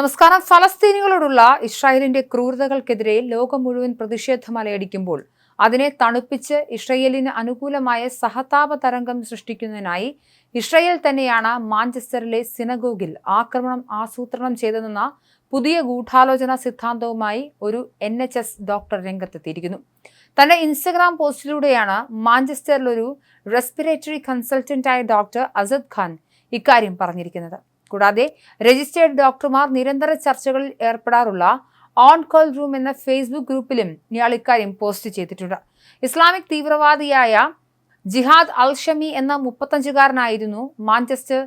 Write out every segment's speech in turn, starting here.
നമസ്കാരം. ഫലസ്തീനികളോടുള്ള ഇസ്രായേലിന്റെ ക്രൂരതകൾക്കെതിരെ ലോകം മുഴുവൻ പ്രതിഷേധം അലയടിക്കുമ്പോൾ അതിനെ തണുപ്പിച്ച് ഇസ്രയേലിന് അനുകൂലമായ സഹതാപ തരംഗം സൃഷ്ടിക്കുന്നതിനായി ഇസ്രയേൽ തന്നെയാണ് മാഞ്ചസ്റ്ററിലെ സിനഗോഗിൽ ആക്രമണം ആസൂത്രണം ചെയ്തതെന്ന പുതിയ ഗൂഢാലോചന സിദ്ധാന്തവുമായി ഒരു എൻ എച്ച് എസ് ഡോക്ടർ രംഗത്തെത്തിയിരിക്കുന്നു. തന്റെ ഇൻസ്റ്റഗ്രാം പോസ്റ്റിലൂടെയാണ് മാഞ്ചസ്റ്ററിൽ ഒരു റെസ്പിറേറ്ററി കൺസൾട്ടന്റായ ഡോക്ടർ അസദ് ഖാൻ ഇക്കാര്യം പറഞ്ഞിരിക്കുന്നത്. കൂടാതെ രജിസ്റ്റേർഡ് ഡോക്ടർമാർ നിരന്തര ചർച്ചകളിൽ ഏർപ്പെടാറുള്ള ഓൺ കോൾ റൂം എന്ന ഫേസ്ബുക്ക് ഗ്രൂപ്പിലും ഇയാൾ ഇക്കാര്യം പോസ്റ്റ് ചെയ്തിട്ടുണ്ട്. ഇസ്ലാമിക് തീവ്രവാദിയായ ജിഹാദ് അൽ ഷമി എന്ന മുപ്പത്തഞ്ചുകാരനായിരുന്നു മാഞ്ചസ്റ്റർ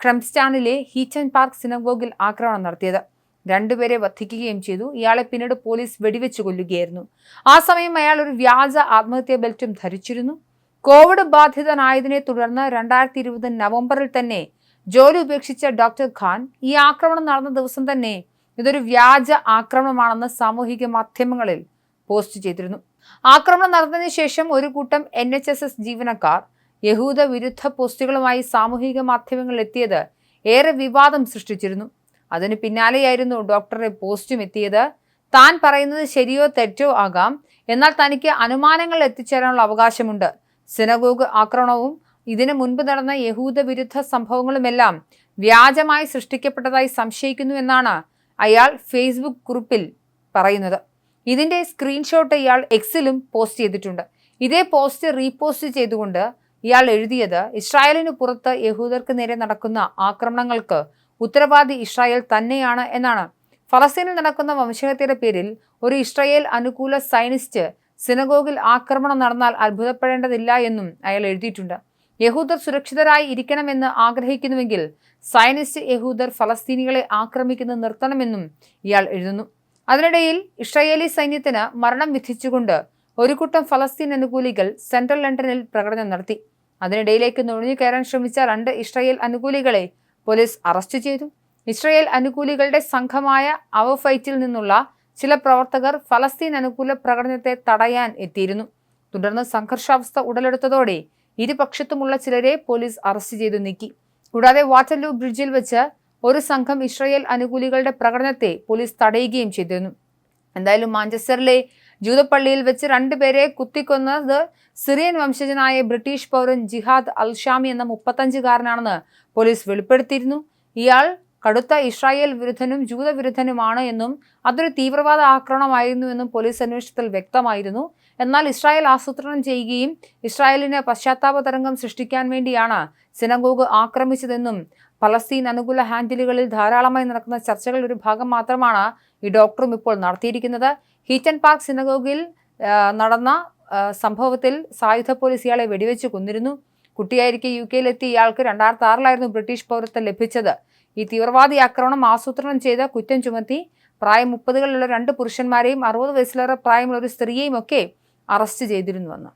ക്രംസ്റ്റാനിലെ ഹീറ്റൻ പാർക്ക് സിനഗോഗിൽ ആക്രമണം നടത്തിയത്. രണ്ടുപേരെ വധിക്കുകയും ചെയ്തു. ഇയാളെ പിന്നീട് പോലീസ് വെടിവെച്ച് കൊല്ലുകയായിരുന്നു. ആ സമയം അയാൾ ഒരു വ്യാജ ആത്മഹത്യാ ബെൽറ്റും ധരിച്ചിരുന്നു. കോവിഡ് ബാധിതനായതിനെ തുടർന്ന് രണ്ടായിരത്തി ഇരുപത് നവംബറിൽ തന്നെ ജോലി ഉപേക്ഷിച്ച ഡോക്ടർ ഖാൻ ഈ ആക്രമണം നടന്ന ദിവസം തന്നെ ഇതൊരു വ്യാജ ആക്രമണമാണെന്ന് സാമൂഹിക മാധ്യമങ്ങളിൽ പോസ്റ്റ് ചെയ്തിരുന്നു. ആക്രമണം നടന്നതിന് ശേഷം ഒരു കൂട്ടം എൻ എച്ച് എസ് എസ് ജീവനക്കാർ യഹൂദ വിരുദ്ധ പോസ്റ്റുകളുമായി സാമൂഹിക മാധ്യമങ്ങളിൽ എത്തിയത് ഏറെ വിവാദം സൃഷ്ടിച്ചിരുന്നു. അതിന് പിന്നാലെയായിരുന്നു ഡോക്ടറെ പോസ്റ്റും എത്തിയത്. താൻ പറയുന്നത് ശരിയോ തെറ്റോ ആകാം എന്നാൽ തനിക്ക് അനുമാനങ്ങൾ എത്തിച്ചേരാനുള്ള അവകാശമുണ്ട്. സിനഗോഗ് ആക്രമണവും ഇതിനു മുൻപ് നടന്ന യഹൂദ വിരുദ്ധ സംഭവങ്ങളുമെല്ലാം വ്യാജമായി സൃഷ്ടിക്കപ്പെട്ടതായി സംശയിക്കുന്നു എന്നാണ് അയാൾ ഫേസ്ബുക്ക് കുറിപ്പിൽ പറയുന്നത്. ഇതിന്റെ സ്ക്രീൻഷോട്ട് ഇയാൾ എക്സിലും പോസ്റ്റ് ചെയ്തിട്ടുണ്ട്. ഇതേ പോസ്റ്റ് റീപോസ്റ്റ് ചെയ്തുകൊണ്ട് ഇയാൾ എഴുതിയത് ഇസ്രായേലിന് പുറത്ത് യഹൂദർക്ക് നേരെ നടക്കുന്ന ആക്രമണങ്ങൾക്ക് ഉത്തരവാദി ഇസ്രായേൽ തന്നെയാണ് എന്നാണ്. ഫലസ്തീനിൽ നടക്കുന്ന വംശഹത്യയുടെ പേരിൽ ഒരു ഇസ്രായേൽ അനുകൂല സൈനിസ്റ്റ് സിനഗോഗിൽ ആക്രമണം നടന്നാൽ അത്ഭുതപ്പെടേണ്ടതില്ല എന്നും അയാൾ എഴുതിയിട്ടുണ്ട്. യഹൂദർ സുരക്ഷിതരായി ഇരിക്കണമെന്ന് ആഗ്രഹിക്കുന്നുവെങ്കിൽ സയനിസ്റ്റ് യഹൂദർ ഫലസ്തീനികളെ ആക്രമിക്കുന്നത് നിർത്തണമെന്നും ഇയാൾ എഴുതുന്നു. അതിനിടയിൽ ഇസ്രായേലി സൈന്യത്തിന് മരണം വിധിച്ചുകൊണ്ട് ഒരു കൂട്ടം ഫലസ്തീൻ അനുകൂലികൾ സെൻട്രൽ ലണ്ടനിൽ പ്രകടനം നടത്തി. അതിനിടയിലേക്ക് നുഴഞ്ഞു കയറാൻ ശ്രമിച്ച രണ്ട് ഇസ്രായേൽ അനുകൂലികളെ പോലീസ് അറസ്റ്റ് ചെയ്തു. ഇസ്രായേൽ അനുകൂലികളുടെ സംഘമായ അവഫൈറ്റിൽ നിന്നുള്ള ചില പ്രവർത്തകർ ഫലസ്തീൻ അനുകൂല പ്രകടനത്തെ തടയാൻ എത്തിയിരുന്നു. തുടർന്ന് സംഘർഷാവസ്ഥ ഉടലെടുത്തതോടെ ഇരുപക്ഷത്തുമുള്ള ചിലരെ പോലീസ് അറസ്റ്റ് ചെയ്തു നീക്കി. കൂടാതെ വാട്ടർലൂ ബ്രിഡ്ജിൽ വെച്ച് ഒരു സംഘം ഇസ്രയേൽ അനുകൂലികളുടെ പ്രകടനത്തെ പോലീസ് തടയുകയും ചെയ്തിരുന്നു. എന്തായാലും മാഞ്ചസ്റ്ററിലെ ജൂതപ്പള്ളിയിൽ വെച്ച് രണ്ടുപേരെ കുത്തിക്കൊന്നത് സിറിയൻ വംശജനായ ബ്രിട്ടീഷ് പൗരൻ ജിഹാദ് അൽഷാമി എന്ന മുപ്പത്തഞ്ചുകാരനാണെന്ന് പോലീസ് വെളിപ്പെടുത്തിയിരുന്നു. ഇയാൾ കടുത്ത ഇസ്രായേൽ വിരുദ്ധനും ജൂതവിരുദ്ധനുമാണ് എന്നും അതൊരു തീവ്രവാദ ആക്രമണമായിരുന്നു എന്നും പോലീസ് അന്വേഷണത്തിൽ വ്യക്തമായിരുന്നു. എന്നാൽ ഇസ്രായേൽ ആസൂത്രണം ചെയ്യുകയും ഇസ്രായേലിന് പശ്ചാത്താപ തരംഗം സൃഷ്ടിക്കാൻ വേണ്ടിയാണ് സിനഗോഗ് ആക്രമിച്ചതെന്നും പലസ്തീൻ അനുകൂല ഹാൻഡിലുകളിൽ ധാരാളമായി നടക്കുന്ന ചർച്ചകളിൽ ഒരു ഭാഗം മാത്രമാണ് ഈ ഡോക്ടറും ഇപ്പോൾ നടത്തിയിരിക്കുന്നത്. ഹീറ്റൻ പാർക്ക് സിനഗോഗിൽ നടന്ന സംഭവത്തിൽ സായുധ പോലീസ് ഇയാളെ വെടിവെച്ച് കൊന്നിരുന്നു. കുട്ടിയായിരിക്കെ യു കെയിലെത്തിയ ഇയാൾക്ക് രണ്ടായിരത്തി ആറിലായിരുന്നു ബ്രിട്ടീഷ് പൗരത്വം ലഭിച്ചത്. ഈ തീവ്രവാദി ആക്രമണം ആസൂത്രണം ചെയ്ത കുറ്റം ചുമത്തി പ്രായം മുപ്പതുകളിലുള്ള രണ്ട് പുരുഷന്മാരെയും അറുപത് വയസ്സിലേറെ പ്രായമുള്ള ഒരു സ്ത്രീയെയും ഒക്കെ അറസ്റ്റ് ചെയ്തിരുന്നുവെന്ന്.